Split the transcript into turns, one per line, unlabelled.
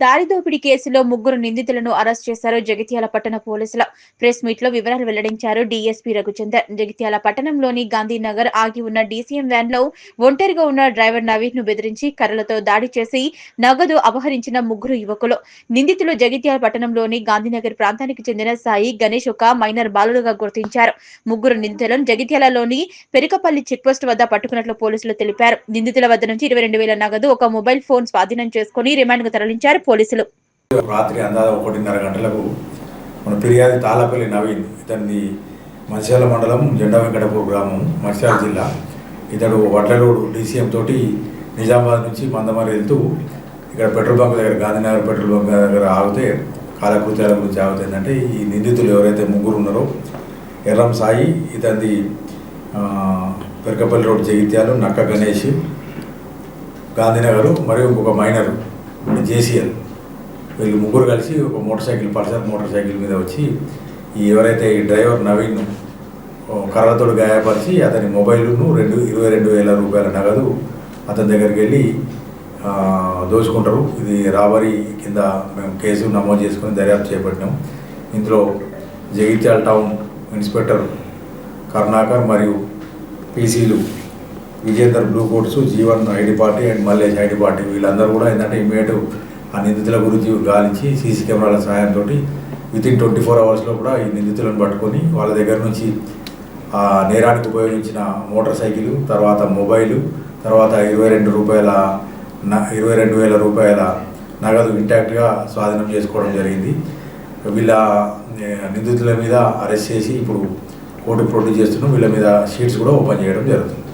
దారిదోపిడీ కేసులో ముగ్గురు నిందితులను అరెస్ట్ చేశారు జగిత్యాల పట్టణ పోలీసులు. ప్రెస్ మీట్లో వివరాలు వెల్లడించారు డీఎస్పీ రఘుచందర్. జగిత్యాల పట్టణంలోని గాంధీనగర్ ఆగి ఉన్న డీసీఎం వ్యాన్లో ఒంటరిగా ఉన్న డ్రైవర్ నవీన్ను బెదిరించి కర్రలతో దాడి చేసి నగదు అపహరించిన ముగ్గురు యువకులు. నిందితులు జగిత్యాల పట్టణంలోని గాంధీనగర్ ప్రాంతానికి చెందిన సాయి గణేష్ ఒక మైనర్ బాలుడుగా గుర్తించారు. ముగ్గురు నిందితులను జగిత్యాలలోని పెరికపల్లి చెక్పోస్ట్ వద్ద పట్టుకున్నట్లు పోలీసులు తెలిపారు. నిందితుల వద్ద నుంచి ఇరవై రెండు వేల నగదు ఒక మొబైల్ ఫోన్ స్వాధీనం చేసుకుని రిమాండ్కు తరలించారు పోలీసులు.
రాత్రి అందాజ ఒకటిన్నర గంటలకు మన ఫిర్యాదు తాళపల్లి నవీన్ ఇతన్ని మత్స్యాల మండలం జెండా వెంకటపూర్ గ్రామం మత్స్యాల జిల్లా. ఇతడు వడ్లలోడు డీసీఎం తోటి నిజామాబాద్ నుంచి మందమరి వెళ్తూ ఇక్కడ పెట్రోల్ బంక్ దగ్గర గాంధీనగర్ పెట్రోల్ బంక్ దగ్గర ఆగితే కాలకృత్యాల గురించి ఆగుతుందంటే ఈ నిందితులు ఎవరైతే ముగ్గురు ఉన్నారో ఎర్రం సాయి ఇతని పెరకపల్లి రోడ్ జగిత్యాలు నక్క గణేష్ గాంధీనగర్ మరియు ఇంకొక మైనర్. జేసీఎల్. వీళ్ళు ముగ్గురు కలిసి ఒక motorcycle Pulsar motorcycle మీద వచ్చి ఎవరైతే ఈ డ్రైవర్ నవీన్ కర్రతోడు గాయపరిచి అతని మొబైల్ను రెండు ఇరవై రెండు వేల రూపాయల నగదు అతని దగ్గరికి వెళ్ళి దోచుకుంటారు. ఇది రాబరీ కింద మేము కేసు నమోదు చేసుకుని దర్యాప్తు చేపట్టినాం. ఇందులో జగిత్యాల టౌన్ ఇన్స్పెక్టర్ కర్ణాకర్ మరియు పీసీలు Vijender blue coats Jeevan ID party and Mallesh ID party వీళ్ళందరూ కూడా ఏంటంటే ఇమీడియట్ ఆ నిందితుల గురించి గాలించి సీసీ కెమెరాల సహాయంతో విత్ ఇన్ ట్వంటీ ఫోర్ అవర్స్లో కూడా ఈ నిందితులను పట్టుకొని వాళ్ళ దగ్గర నుంచి ఆ నేరానికి ఉపయోగించిన మోటార్ సైకిల్ తర్వాత మొబైలు తర్వాత ఇరవై రెండు రూపాయల న ఇరవై రెండు వేల రూపాయల నగదు ఇంటాక్ట్గా స్వాధీనం చేసుకోవడం జరిగింది. వీళ్ళ నిందితుల మీద అరెస్ట్ చేసి ఇప్పుడు కోర్టు ప్రొడ్యూస్ చేస్తున్నాం. వీళ్ళ మీద షీట్స్ కూడా ఓపెన్ చేయడం జరుగుతుంది.